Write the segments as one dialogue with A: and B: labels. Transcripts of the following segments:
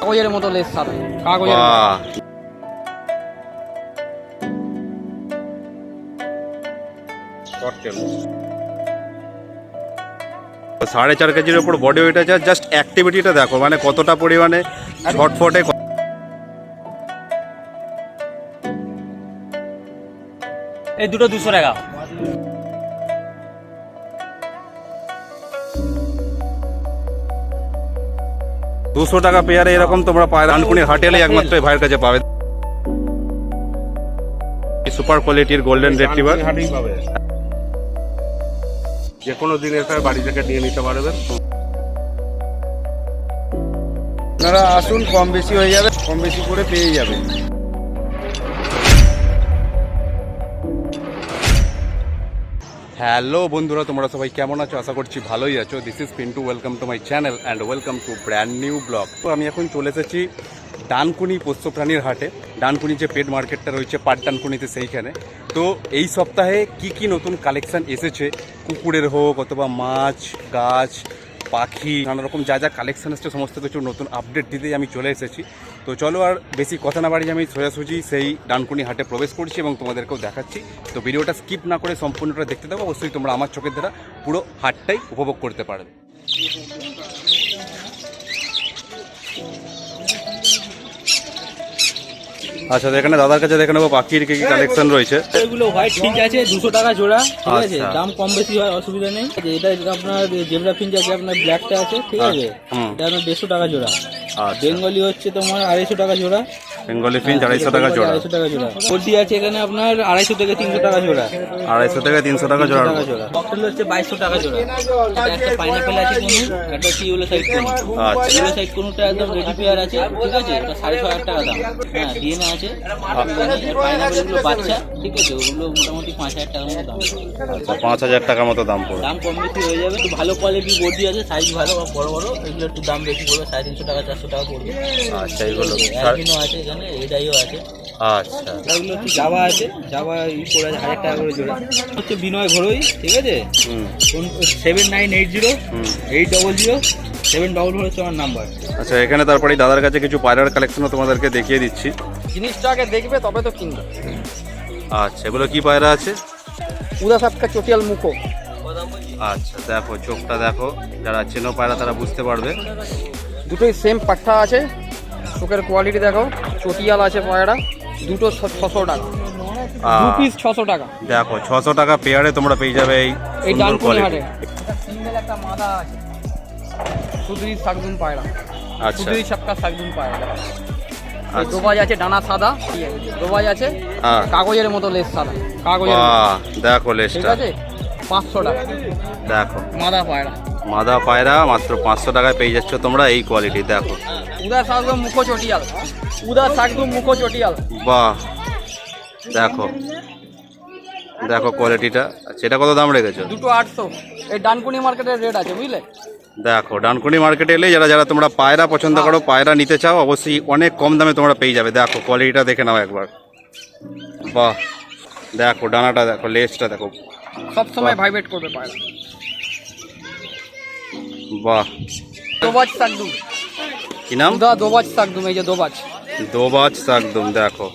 A: কাগজের মতো লেস সাদা কাগজের।
B: বাহ সাড়ে চার কেজির উপর বডি ওয়েট আছে জাস্ট অ্যাক্টিভিটিটা দেখো মানে কতটা পরিমাণে ছটফটে
A: এই দুটো দুশো টাকা
B: দুশো টাকা পেয়ারে এরকম তোমরা পায় রানকুনি হাটেলে একমাত্র এই ভাইয়ের কাছে পাবে। সুপার কোয়ালিটির গোল্ডেন রেট্রিভার
C: যে কোনো দিন এসে বাড়ি থেকে নিয়ে নিতে পারবেন।
D: আপনারা আসুন কম বেশি হয়ে যাবে কম বেশি করে পেয়ে যাবেন।
B: হ্যালো বন্ধুরা, তোমরা সবাই কেমন আছো? আশা করছি ভালোই আছো। This is Pintu welcome to my channel and welcome to brand new blog তো আমি এখন চলে এসেছি ডানকুনি পোষ্য প্রাণীর হাটে। ডানকুনি যে পেট মার্কেটটা রয়েছে পাট ডানকুনিতে সেইখানে। তো এই সপ্তাহে কি কি নতুন কালেকশান এসেছে? কুকুরের হোক অথবা মাছ, গাছ পাখি নানা রকম যা যা কালেকশন আসছে, সমস্ত কিছু নতুন আপডেট দিতেই আমি চলে এসেছি। তো চলো আর বেশি কথা না বাড়িয়ে আমি সোজাসুজি সেই ডানকুনি হাটে প্রবেশ করছি এবং তোমাদেরকেও দেখাচ্ছি। তো ভিডিওটা স্কিপ না করে সম্পূর্ণটা দেখতে দেবো অবশ্যই তোমরা আমার চোখের দ্বারা পুরো হাটটাই উপভোগ করতে পারবে। আচ্ছা এখানে দাদার কাছে দেখে নেব পাখির কি কি কালেকশন রয়েছে।
A: এগুলো হোয়াইট ফিঞ্চ আছে দুশো টাকা জোড়া ঠিক আছে?
B: আচ্ছা।
A: দাম কম বেশি হয় অসুবিধা নেই। এটা আপনার জেবরা ফিঞ্চ আছে আপনার ব্ল্যাকটা আছে ঠিক আছে? এটা আপনার দেড়শো টাকা জোড়া।
B: আর
A: বেঙ্গলি হচ্ছে তোমার আড়াইশো টাকা জোড়া।
B: বেঙ্গলি ফিঞ্চ আড়াইশো টাকা জোড়া।
A: আড়াইশো টাকা জোড়া। পোলট্রি আছে এখানে আপনার আড়াইশো থেকে তিনশো টাকা জোড়া।
B: আড়াইশো থেকে তিনশো টাকা জোড়া।
A: জোড়া। ককটেল হচ্ছে বাইশশো টাকা জোড়া। একটা পাইনাপেল আছে কোনো একটা হচ্ছে ইউলো সাইড কোনো
B: আচ্ছা।
A: ইউলো সাইড কোনোটা একদম রেডি পেয়ার আছে ঠিক আছে? এটা সাড়ে ছয় হাজার টাকা দাম। হ্যাঁ ডিএনএ আছে। পাইনাপেলগুলো বাচ্চা ঠিক আছে? ওগুলো মোটামুটি পাঁচ হাজার টাকার মতো দাম।
B: আচ্ছা পাঁচ হাজার টাকার মতো দাম পড়বে।
A: দাম কম বেশি হয়ে যাবে। একটু ভালো কোয়ালিটির বডি আছে সাইজ ভালো বড় বড় এগুলো একটু দাম বেশি পড়বে সাড়ে তিনশো টাকা চারশো টাকা পড়বে।
B: আচ্ছা
A: অ্যালবিনো আছে এখানে। আছে।
B: আচ্ছা।
A: এগুলো হচ্ছে জাভা আছে ই হাজার টাকা করে জোড়া। হচ্ছে বিনয় ঘরোই ঠিক আছে?
B: হুম।
A: সেভেন নাইন এইট জিরো
B: হুম।
A: Eight double zero seven double four হচ্ছে আমার নাম্বার
B: আচ্ছা এখানে তারপরে দাদার কাছে কিছু পায়রার কালেকশনও তোমাদেরকে দেখিয়ে দিচ্ছি।
D: জিনিসটাকে দেখবে তবে তো কিনবে।
B: আচ্ছা এগুলো কি পায়রা আছে?
D: উদা সাপকা চটিয়াল মুখো।
B: আচ্ছা দেখো চোখটা দেখো। যারা চেনো পায়রা তারা বুঝতে পারবে।
D: দুটোই সেম পাঠা আছে। চোখের কোয়ালিটি দেখো চটিয়াল আছে পায়রা দুটো ছশো টাকা। দু পিস ছশো টাকা।
B: দেখো ছশো টাকা পেয়ারে তোমরা পেয়ে যাবে এই
D: এই
B: সুন্দর
D: ডানকুনি হাটে। সিঙ্গেল একটা মাদা আছে। সুদরি পায়রা।
B: আচ্ছা।
D: সুদরি পায়রা
B: আচ্ছা।
D: দোবাজ আছে ডানা সাদা দোবাজ আছে।
B: হ্যাঁ।
D: কাগজের মতো লেস সাদা কাগজের
B: দেখো
D: ঠিক আছে? পাঁচশো টাকা।
B: দেখো।
D: মাদা পায়রা।
B: মাদা পায়রা মাত্র পাঁচশো টাকায় পেয়ে যাচ্ছ তোমরা এই কোয়ালিটি দেখো।
D: উদা শাকদম মুখো চটিয়াল। উদা শাকদম মুখো চটিয়াল।
B: বাহ দেখো। দেখো কোয়ালিটিটা সেটা কত দাম রেখেছো?
D: দুটো আটশো। এই ডানকুনি মার্কেটের রেট আছে বুঝলে?
B: দেখো ডানকুনি মার্কেটে এলে যারা যারা তোমরা পায়রা পছন্দ করো পায়রা নিতে চাও অবশ্যই অনেক কম দামে তোমরা পেয়ে যাবে। দেখো কোয়ালিটিটা দেখে নাও একবার। বাহ দেখো ডানাটা দেখো লেজটা দেখো।
D: সবসময় ভাইব্রেট করবে পায়রা।
B: বাহ।
D: দোবাজ শাকদুম
B: কি নাম?
D: উদা দোবাজ শাকদুম এই যে দোবাজ।
B: দোবাজ একদম দেখো।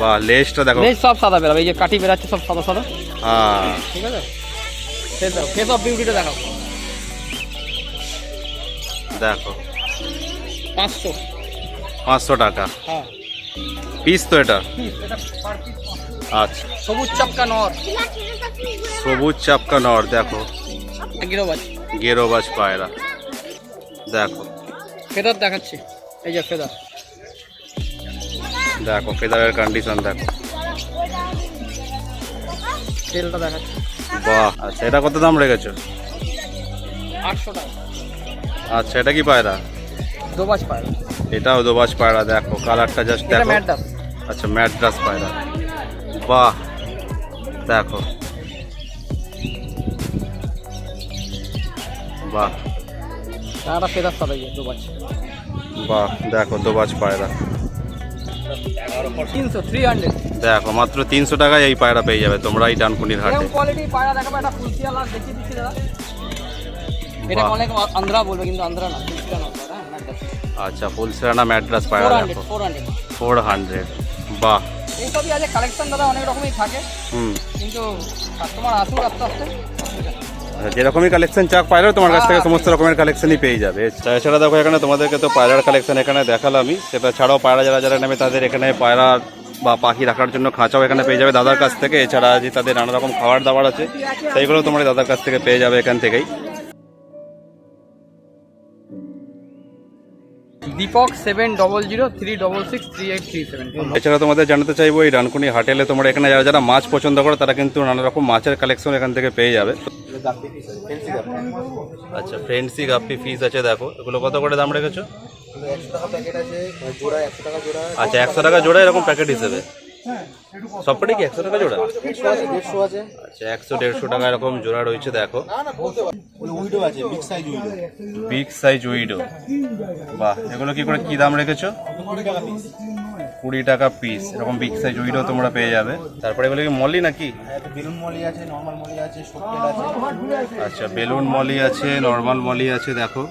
B: বাহ লেজটা দেখো।
D: লেজ সব সাদা বেরাবে এই যে কাঠি বেরাচ্ছে সব সাদা সাদা।
B: হ্যাঁ।
D: ঠিক আছে? ফেস দেখো ফেস অফ বিউটিটা দেখাও।
B: দেখো।
D: পাঁচশো।
B: পাঁচশো টাকা।
D: হ্যাঁ।
B: পিস তো এটা। আচ্ছা।
D: সবুজ চাপকা নর।
B: সবুজ চাপকা নর দেখো।
D: গিরোবাজ।
B: গেরোবাজ পায়রা। দেখো।
D: ফেদার দেখাচ্ছি। এই যে ফেদার।
B: দেখো ফেদারের কন্ডিশন দেখো।
D: তেলটা দেখাচ্ছি।
B: বাহ আচ্ছা এটা কত দাম রেখেছো?
D: আটশো টাকা।
B: আচ্ছা এটা কি পায়রা?
D: দোবাজ পায়রা।
B: এটাও দোবাজ পায়রা দেখো। কালারটা জাস্ট দেখো। আচ্ছা ম্যাড্রাস পায়রা। বাহ দেখো। বাহ।
D: টাকাটা ফেদার সাদা দোবাজ
B: বাহ দেখো দোবাজ পায়রা।
D: তিনশো থ্রি হান্ড্রেড
B: দেখো মাত্র তিনশো টাকায় এই পায়রা পেয়ে যাবে তোমরা এই ডানকুনির হাটে।
D: কোয়ালিটি পায়রা দেখাবো একটা ফুলসিয়া লাল দেখিয়ে দিচ্ছি দাদা। এটা অনেক আন্ধ্রা বলবে কিন্তু আন্ধ্রা না ফুলসিয়া না পায়রা,
B: আচ্ছা ফুলসেরানা ম্যাড্রাস পায়রা
D: ফোর
B: দেখো।
D: হান্ড্রেড ফোর হান্ড্রেড
B: বাহ।
D: এইসবই আছে কালেকশন দাদা অনেক রকমই থাকে।
B: হুম।
D: কিন্তু কাস্টমার আসুক আস্তে আস্তে
B: যেরকমই কালেকশন চাক পায়রা তোমার কাছ থেকে সমস্ত রকমের কালেকশনই পেয়ে যাবে। এছাড়া দেখো এখানে তোমাদেরকে তো পায়রার কালেকশন এখানে দেখালামই। সেটা ছাড়াও পায়রা যারা যারা নেবে তাদের এখানে পায়রা বা পাখি রাখার জন্য খাঁচাও এখানে পেয়ে যাবে দাদার কাছ থেকে। এছাড়া যে তাদের নানা রকম খাবার দাবার আছে সেইগুলো তোমরা দাদার কাছ থেকে পেয়ে যাবে এখান থেকেই।
D: Deepak seven double zero three double six three eight three seven
B: এছাড়া তোমাদের জানাতে চাইব এই ডানকুনি হাটেলে তোমরা এখানে যারা যারা মাছ পছন্দ করো তারা কিন্তু নানা রকম মাছের কালেকশন এখান থেকে পেয়ে যাবে। আচ্ছা ফ্রেন্ডসি গাপ্পি ফিস আছে দেখো। এগুলো কত করে দাম রেখেছো? আচ্ছা একশো টাকা জোড়া এরকম প্যাকেট হিসেবে। সবকটাই কি একশো টাকা জোড়া? আচ্ছা একশো দেড়শো টাকা এরকম জোড়া রয়েছে দেখো। Big size widow. বাহ এগুলো কি করে কি দাম রেখেছো? কুড়ি টাকা পিস এরকম বিগ সাইজ উইডো তোমরা পেয়ে যাবে। তারপরে এগুলো কি মলি নাকি?
E: বেলুন মলি আছে নর্মাল মলি আছে আছে।
B: আচ্ছা বেলুন মলি আছে নর্মাল মলি আছে দেখো।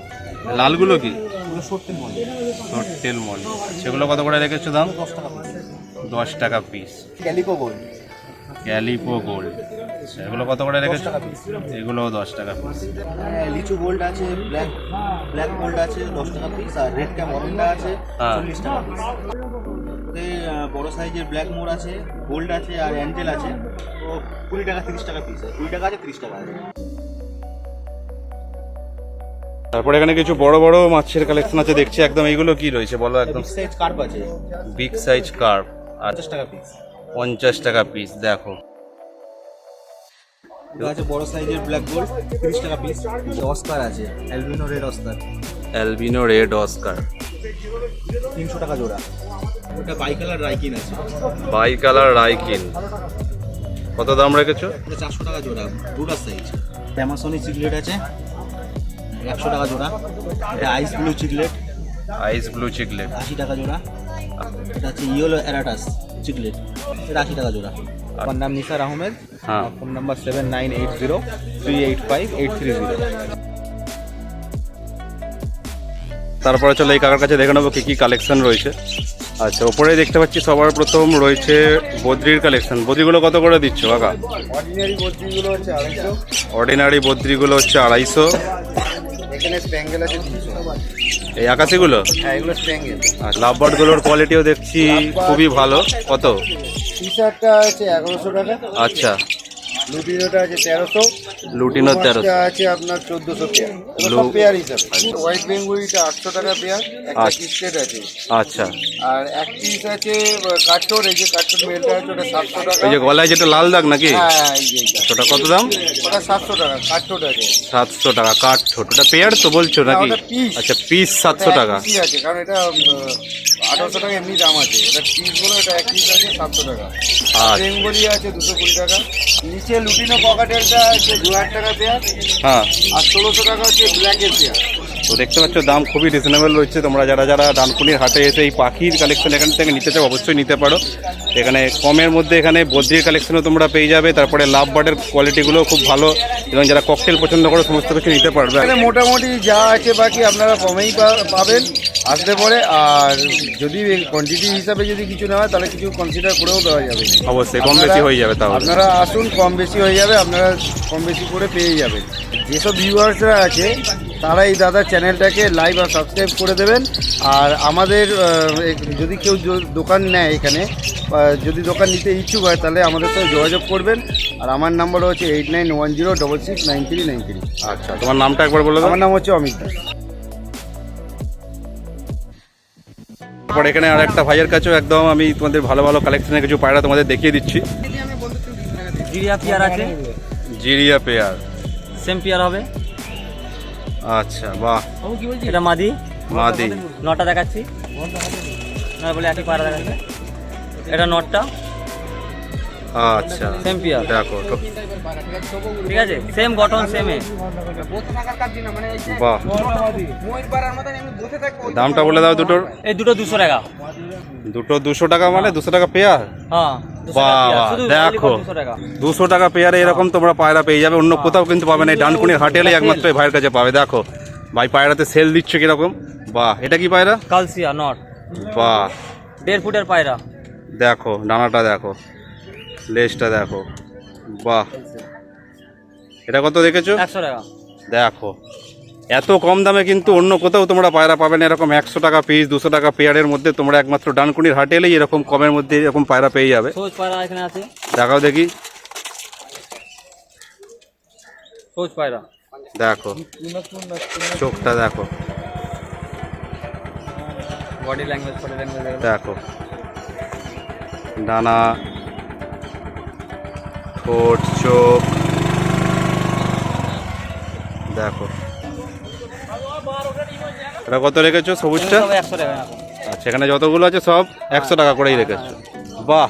B: লালগুলো কি?
E: সত্যি মলি।
B: হোটেল মলি। সেগুলো কত করে রেখেছো দাম? দশ টাকা পিস
E: ক্যালিকো গোল্ড
B: গ্যালিপো গোল্ড এগুলো কত করে রেখেছো? এগুলো দশ টাকা পিস
E: লিচু গোল্ড আছে ব্ল্যাক ব্ল্যাক গোল্ড আছে দশ টাকা পিস আর রেড ক্যাম অরেন্ডা আছে
B: হ্যাঁ।
E: চল্লিশ টাকা পিস বড় সাইজের ব্ল্যাক মোর আছে গোল্ড আছে আর অ্যাঞ্জেল আছে। তো কুড়ি টাকা তিরিশ টাকা পিস কুড়ি টাকা আছে তিরিশ টাকা আছে।
B: তারপরে এখানে কিছু বড় বড় মাছের কালেকশন আছে দেখছি একদম এইগুলো কি রয়েছে বলো একদম।
E: বিগ সাইজ কার্প আছে।
B: বিগ সাইজ কার্প
E: পঞ্চাশ টাকা পিস
B: পঞ্চাশ টাকা পিস দেখো।
E: আছে বড় সাইজের ব্ল্যাক গোল্ড তিরিশ টাকা পিস অস্কার আছে albino red oscar
B: albino red oscar
E: তিনশো টাকা জোড়া। ওটা বাই কালার রাইকিন আছে।
B: বাই কালার রাইকিন কত দাম রেখেছো?
E: চারশো টাকা জোড়া দুটার সাইজ প্যামাসনি চিকলেট আছে একশো টাকা জোড়া। এটা ice blue chiclet
B: ice blue chiclet
E: আশি টাকা জোড়া। এটা হচ্ছে ইয়েলো অ্যারাটাস চিকলেট এটা আশি টাকা জোড়া। আমার নাম নিসার আহমেদ।
B: হ্যাঁ।
E: Phone number seven nine eight zero three eight five eight three zero
B: তারপরে চলো এই কাকার কাছে দেখে নেব কি কি কালেকশন রয়েছে। আচ্ছা ওপরে দেখতে পাচ্ছি সবার প্রথম রয়েছে বদ্রির কালেকশন বদ্রিগুলো কত করে দিচ্ছ কাকা?
E: অর্ডিনারি বদ্রিগুলো হচ্ছে আড়াইশো।
B: অর্ডিনারি বদ্রিগুলো হচ্ছে আড়াইশো।
E: এখানে স্প্যাঙ্গেল আছে
B: এই আকাশিগুলো?
E: হ্যাঁ এগুলো স্প্যাঙ্গেল
B: আর লাভবার্ডগুলোর কোয়ালিটিও দেখছি খুবই ভালো। কত?
E: টি শার্টটা হচ্ছে এগারোশো টাকা।
B: আচ্ছা।
E: লুটিনোটা আছে তেরোশো।
B: লুটিনো তেরো
E: আছে আপনার চোদ্দোশো পেয়ার। সব পেয়ার হিসাবে হোয়াইট বেঙ্গুলিটা আটশো টাকা পেয়ার একটা
B: আচ্ছা।
E: কিস্টেট আছে।
B: আচ্ছা।
E: আর এক পিস আছে কাঠোর এই যে কাঠোর মেলটা আছে ওটা সাতশো টাকা।
B: এই যে গলায় যেটা লাল দাগ নাকি?
E: হ্যাঁ এই যে
B: ওটা কত দাম?
E: ওটা সাতশো টাকা কাঠোর আছে।
B: সাতশো টাকা কাঠ ছোট ওটা পেয়ার তো বলছো নাকি? আচ্ছা পিস সাতশো টাকা।
E: পিস আছে কারণ এটা আঠারোশো টাকা এমনি দাম আছে। এটা পিস বলে এটা এক পিস আছে সাতশো টাকা।
B: আচ্ছা।
E: বেঙ্গলি আছে দুশো কুড়ি টাকা। নিচে লুটিনো পকেটেলটা আছে দু হাজার টাকা পেয়ার
B: হ্যাঁ।
E: আর ষোলোশো টাকা হচ্ছে ব্ল্যাকের পেয়ার
B: তো দেখতে পাচ্ছ দাম খুবই রিজনেবল রয়েছে। তোমরা যারা যারা ডানকুনির হাটে এসে এই পাখির কালেকশন এখান থেকে নিতে চাও অবশ্যই নিতে পারো। এখানে কমের মধ্যে এখানে বদ্রির কালেকশনও তোমরা পেয়ে যাবে। তারপরে লাভ বার্ডের কোয়ালিটিগুলো খুব ভালো। এবং যারা ককটেল পছন্দ করো সমস্ত কিছু নিতে পারবে।
E: এখানে মোটামুটি যা আছে বাকি আপনারা কমেই পাবেন। আসতে পরে। আর যদি কোয়ান্টিটি হিসাবে যদি কিছু না হয় তাহলে কিছু কনসিডার করেও দেওয়া যাবে।
B: অবশ্যই কম বেশি হয়ে যাবে তাহলে।
E: আপনারা আসুন কম বেশি হয়ে যাবে আপনারা কম বেশি করে পেয়ে যাবেন। যেসব ভিউয়ার্সরা আছে তারা এই দাদার চ্যানেলটাকে লাইভ আর সাবস্ক্রাইব করে দেবেন। আর আমাদের যদি কেউ দোকান নেয় এখানে যদি দোকান নিতে ইচ্ছুক হয় তাহলে আমাদের সাথে যোগাযোগ করবেন। আর আমার নাম্বার হচ্ছে eight nine one zero double six nine three nine three.
B: আচ্ছা তোমার নামটা একবার বলে দাও।
E: আমার নাম হচ্ছে অমিত দাস।
B: তারপর এখানে আর একটা ভাইয়ের কাছেও একদম আমি তোমাদের ভালো ভালো কালেকশনের কিছু পায়রা তোমাদের দেখিয়ে দিচ্ছি।
D: জিরিয়া পেয়ার আছে।
B: জিরিয়া পেয়ার।
D: সেম পেয়ার হবে।
B: আচ্ছা বাহ।
D: এটা মাদি।
B: মাদি।
D: নটা দেখাচ্ছি। না বলে একই পাড়া দেখাচ্ছি। এটা নটটা।
B: আচ্ছা
D: সেম পিয়ার
B: দেখো তো।
D: ঠিক আছে? সেম গঠন সেমে
B: বাহ। দামটা বলে দাও দুটোর।
D: এই দুটো দুশো টাকা।
B: দুটো দুশো টাকা মানে দুশো টাকা পেয়ার
D: হ্যাঁ
B: বাবা, দেখো।
D: দুশো টাকা?
B: পেয়ারে এরকম তোমরা পায়রা পেয়ে যাবে অন্য কোথাও কিন্তু পাবে না ডানকুনির হাটেলেই একমাত্র ভাইয়ের কাছে পাবে দেখো। ভাই পায়রাতে সেল দিচ্ছে কীরকম? বাহ এটা কি পায়রা?
D: কালসিয়া নট।
B: বাহ।
D: দেড় ফুটের পায়রা।
B: দেখো ডানাটা দেখো লেজটা দেখো বাহ। এটা কত দেখেছ?
D: একশো টাকা।
B: দেখো। এত কম দামে কিন্তু অন্য কোথাও তোমরা পায়রা পাবে না। এরকম একশো টাকা পিস দুশো টাকা পেয়ারের মধ্যে তোমরা একমাত্র ডানকুনির হাটে এলেই এরকম কমের মধ্যে এরকম পায়রা পেয়ে যাবে।
D: এখানে আছে।
B: দেখাও দেখি।
D: পায়রা।
B: দেখো চোখটা দেখো।
D: বডি ল্যাঙ্গুয়েজ বডি ল্যাঙ্গুয়েজ
B: দেখো। ডানা ঠোঁট চোখ। দেখো। এটা কত রেখেছো সবুজটা? আচ্ছা এখানে যতগুলো আছে সব একশো টাকা করেই রেখেছো। বাহ!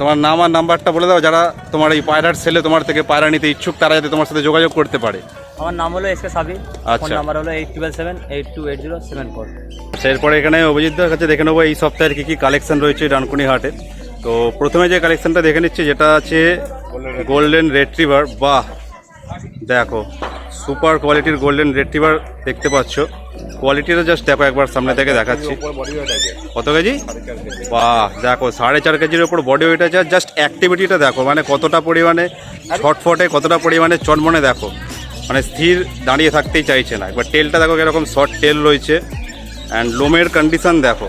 B: তোমার নাম আর নাম্বারটা বলে দাও যারা তোমার এই পায়রার ছেলে তোমার থেকে পায়রা নিতে ইচ্ছুক তারা যাতে তোমার সাথে যোগাযোগ করতে পারে।
D: আমার নাম হলো এস কে সাবি ফোন
B: আচ্ছা।
D: নাম্বার হলো eight twelve seven eight two eight zero seven four.
B: আচ্ছা এরপরে এখানে অভিজিৎদার কাছে দেখে নেব এই সপ্তাহের কী কী কালেকশন রয়েছে ডানকুনি হাটে। তো প্রথমে যে কালেকশনটা দেখে নিচ্ছি যেটা আছে গোল্ডেন রেট্রিভার বাহ! দেখো সুপার কোয়ালিটির গোল্ডেন রেট্রিভার দেখতে পাচ্ছ। কোয়ালিটিটা জাস্ট দেখো একবার সামনে থেকে দেখাচ্ছি। কত কেজি? বাহ দেখো সাড়ে চার কেজির ওপর বডি ওয়েট আছে। জাস্ট অ্যাক্টিভিটিটা দেখো মানে কতটা পরিমাণে ছটফটে কতটা পরিমাণে চনমনে দেখো। মানে স্থির দাঁড়িয়ে থাকতেই চাইছে না। একবার টেলটা দেখো এরকম শর্ট টেল রয়েছে। অ্যান্ড লোমের কন্ডিশন দেখো।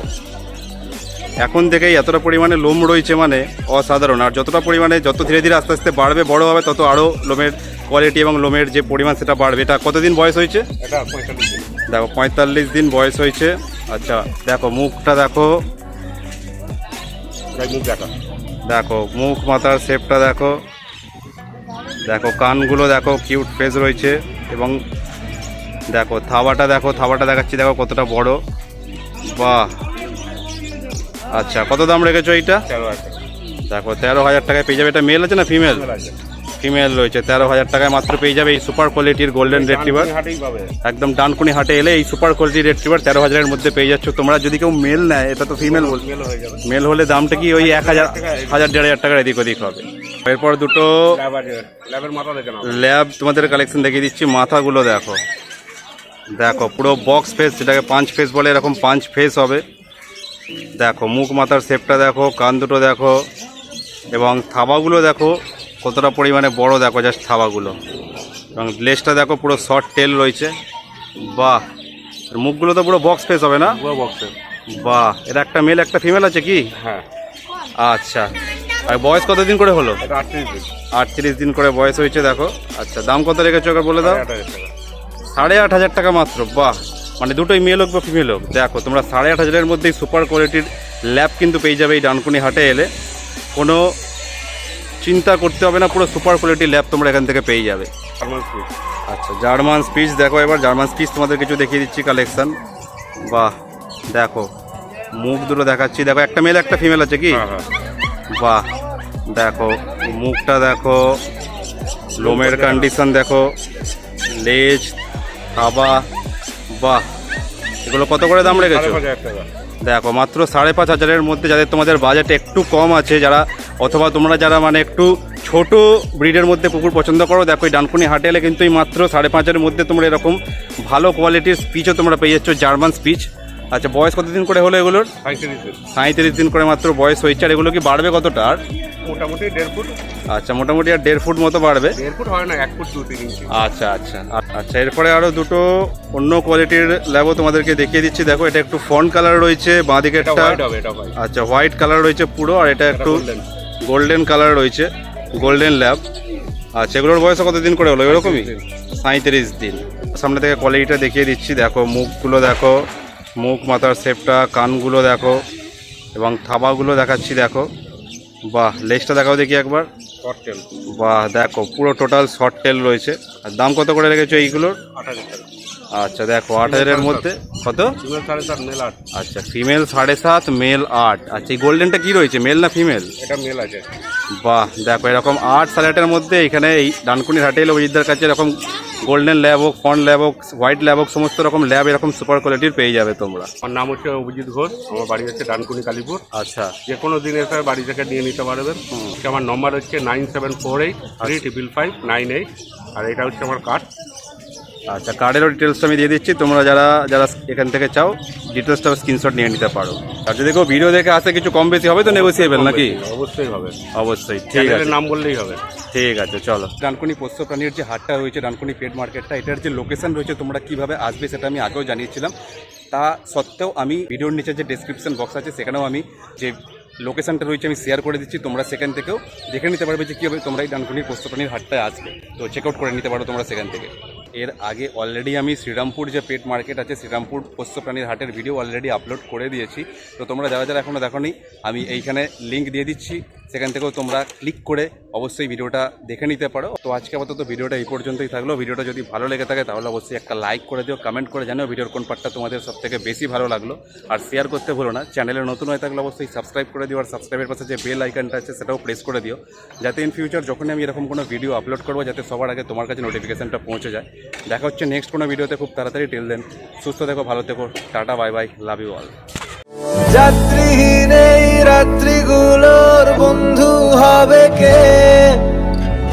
B: এখন থেকেই এতটা পরিমাণে লোম রয়েছে মানে অসাধারণ। আর যতটা পরিমাণে যত ধীরে ধীরে আস্তে আস্তে বাড়বে বড় হবে তত আরও লোমের কোয়ালিটি এবং লোমের যে পরিমাণ সেটা বাড়বে। এটা কতদিন বয়স হয়েছে?
C: এটা
B: দেখো পঁয়তাল্লিশ দিন বয়স হয়েছে। আচ্ছা দেখো মুখটা দেখো।
C: দেখো
B: মুখ মাথার শেপটা দেখো। দেখো কানগুলো দেখো কিউট ফেস রয়েছে। এবং দেখো থাবাটা দেখো থাবাটা দেখাচ্ছি দেখো কতটা বড়। বাহ! আচ্ছা কত দাম রেখেছো এইটা? দেখো তেরো হাজার টাকায় পেয়ে যাবে। এটা মেল আছে না ফিমেল
C: আছে।
B: ফিমেল রয়েছে তেরো হাজার টাকায় মাত্র পেয়ে যাবে এই সুপার কোয়ালিটির গোল্ডেন রেট্রিভার একদম ডানকুনি হাটে এলে এই সুপার কোয়ালিটির রেট্রিভার তেরো হাজারের মধ্যে পেয়ে যাচ্ছ। তোমরা যদি কেউ মেল নেয় এটা তো ফিমেল বল
C: মেল
B: হলে দামটা কি ওই এক হাজার হাজার দেড় হাজার টাকার এদিক ওদিক হবে। এরপর দুটো
C: ল্যাব
B: তোমাদের কালেকশন দেখিয়ে দিচ্ছি। মাথাগুলো দেখো। দেখো পুরো বক্স ফেস যেটাকে পাঁচ ফেস বলে এরকম পাঁচ ফেস হবে। দেখো মুখ মাথার শেপটা দেখো কান দুটো দেখো এবং থাবাগুলো দেখো। কতটা পরিমাণে বড় দেখো জাস্ট থাবাগুলো। এবং লেজটা দেখো পুরো শর্ট টেল রয়েছে। বাহ! মুখগুলো তো পুরো বক্স ফেস হবে না?
C: পুরো বক্সে
B: বাহ! এটা একটা মেল একটা ফিমেল আছে কি?
C: হ্যাঁ।
B: আচ্ছা। আর বয়স কতদিন করে হলো?
C: আটত্রিশ দিন।
B: করে বয়স হয়েছে দেখো। আচ্ছা দাম কত রেখেছো ওকে বলে দাও? সাড়ে আট হাজার টাকা। মাত্র বাহ! মানে দুটোই মেল হোক বা ফিমেল হোক দেখো তোমরা সাড়ে আট হাজারের মধ্যেই সুপার কোয়ালিটির ল্যাব কিন্তু পেয়ে যাবে এই ডানকুনি হাটে এলে। কোনো চিন্তা করতে হবে না পুরো সুপার কোয়ালিটির ল্যাব তোমরা এখান থেকে পেয়ে যাবে। আচ্ছা জার্মান স্পিচ দেখো এবার জার্মান স্পিচ তোমাদের কিছু দেখিয়ে দিচ্ছি কালেকশন বাহ দেখো মুখ দুটো দেখাচ্ছি। দেখো একটা মেল একটা ফিমেল আছে কি?
C: হ্যাঁ হ্যাঁ।
B: বাহ দেখো মুখটা দেখো লোমের কন্ডিশন দেখো লেজ থাবা বাহ এগুলো কত করে দাম রেখেছো? দেখো মাত্র সাড়ে পাঁচ হাজারের মধ্যে যাদের তোমাদের বাজেট একটু কম আছে যারা অথবা তোমরা যারা মানে একটু ছোট ব্রিডের মধ্যে কুকুর পছন্দ করো দেখো এই ডানকুনি হাটে এলে কিন্তু এই মাত্র সাড়ে পাঁচের মধ্যে তোমরা এরকম ভালো কোয়ালিটির স্পিচও তোমরা পেয়ে যাচ্ছ জার্মান স্পিচ আচ্ছা বয়স কতদিন করে হলো এগুলোর?
C: সাঁত্রিশ দিন।
B: করে মাত্র বয়স হয়েছে আর এগুলো কি বাড়বে কতটা আর?
C: মোটামুটি দেড় ফুট।
B: আচ্ছা মোটামুটি আর দেড় ফুট মতো বাড়বে?
C: দেড় ফুট হয় না এক ফুট দু তিন ইঞ্চি।
B: আচ্ছা আচ্ছা আচ্ছা এরপরে আরও দুটো অন্য কোয়ালিটির ল্যাবও তোমাদেরকে দেখিয়ে দিচ্ছি। দেখো এটা একটু ফন্ট কালার রয়েছে বাঁদিকে একটা আচ্ছা হোয়াইট কালার রয়েছে পুরো আর এটা একটু। গোল্ডেন কালার রয়েছে গোল্ডেন ল্যাব আচ্ছা এগুলোর বয়স কতদিন করে হলো? এরকমই। সাঁত্রিশ দিন। সামনে থেকে কোয়ালিটিটা দেখিয়ে দিচ্ছি। দেখো মুখগুলো দেখো মুখ মাথার শেপটা কানগুলো দেখো এবং থাবাগুলো দেখাচ্ছি দেখো। বাহ লেজটা দেখাও দেখি একবার।
C: শর্ট টেল
B: বাহ দেখো পুরো টোটাল শর্ট টেল রয়েছে। আর দাম কত করে রেখেছো এইগুলোর?
C: আট হাজার টাকা।
B: আচ্ছা দেখো আট হাজারের মধ্যে কত?
C: সাড়ে সাত মেল আট।
B: আচ্ছা ফিমেল সাড়ে সাত মেল আট। আচ্ছা এই গোল্ডেনটা কি রয়েছে মেল না ফিমেল
C: এটা মেল আছে।
B: বাহ দেখো এরকম আট সাড়ে আটের মধ্যে এখানে এই ডানকুনির হাটে এলে কাছে এরকম গোল্ডেন ল্যাব হোক ফন্ট ল্যাব হোক হোয়াইট ল্যাব হোক সমস্ত রকম ল্যাব এরকম সুপার কোয়ালিটির পেয়ে যাবে তোমরা।
C: আমার নাম হচ্ছে অভিজিৎ ঘোষ আমার বাড়ি হচ্ছে ডানকুনি কালীপুর।
B: আচ্ছা।
C: যে কোনো দিন এসে বাড়ি থেকে নিয়ে নিতে পারবেন আমার নম্বর হচ্ছে nine seven four eight three triple five nine eight আর এটা হচ্ছে আমার কার্ড
B: আচ্ছা কার্ডেরও ডিটেলসটা আমি দিয়ে দিচ্ছি। তোমরা যারা যারা এখান থেকে চাও ডিটেলসটা স্ক্রিনশট নিয়ে নিতে পারো। আর যদি কেউ ভিডিও দেখে আসে কিছু কম বেশি হবে তো নেগোসিয়েবল নাকি?
C: অবশ্যই হবে।
B: অবশ্যই ঠিক আছে।
C: নাম বললেই হবে।
B: ঠিক আছে চলো। ডানকুনি পোষ্য প্রাণীর যে হাটটা রয়েছে ডানকুনি পেট মার্কেটটা এটার যে লোকেশন রয়েছে তোমরা কীভাবে আসবে সেটা আমি আগেও জানিয়েছিলাম। তা সত্ত্বেও আমি ভিডিওর নিচে যে ডেসক্রিপশন বক্স আছে সেখানেও আমি যে লোকেশনটা রয়েছে আমি শেয়ার করে দিচ্ছি। তোমরা সেখান থেকেও দেখে নিতে পারবে যে কীভাবে তোমরা এই ডানকুনির পোষ্য প্রাণীর হাটটায় আসবে। তো চেক আউট করে নিতে পারো তোমরা সেখান থেকে। এর আগে অলরেডি আমি শ্রীরামপুর যে পেট মার্কেট আছে, শ্রীরামপুর পোষ্য প্রাণীর হাটের ভিডিও অলরেডি আপলোড করে দিয়েছি। তো তোমরা যারা যারা এখনও দেখো আমি এইখানে লিঙ্ক দিয়ে দিচ্ছি। সেখান থেকেও তোমরা ক্লিক করে অবশ্যই ভিডিওটা দেখে নিতে পারো। তো আজকে আপাতত ভিডিওটা এই পর্যন্তই থাকল। ভিডিওটা যদি ভালো লেগে থাকে তাহলে অবশ্যই একটা লাইক করে দিও কমেন্ট করে জানিও ভিডিওর কোন পার্টটা তোমাদের সব থেকে বেশি ভালো লাগল। আর শেয়ার করতে ভুলো না চ্যানেলে নতুন হয়ে থাকলে অবশ্যই সাবস্ক্রাইব করে দিও আর সাবস্ক্রাইবের পাশে যে বেল আইকনটা আছে সেটাও প্রেস করে দিও। যাতে ইন ফিউচার যখনই আমি এরকম কোনো ভিডিও আপলোড করব, যাতে সবার আগে তোমার কাছে নোটিফিকেশনটা পৌঁছে যায়। দেখা হচ্ছে নেক্সট কোনো ভিডিওতে খুব তাড়াতাড়ি টিল দেন সুস্থ থেকো, ভালো থেকো, tata bye bye love you all
F: এই রাত্রিগুলোর বন্ধু হবে কে?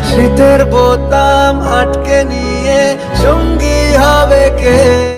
F: শীতের বোতাম আটকে নিয়ে সঙ্গী হবে কে?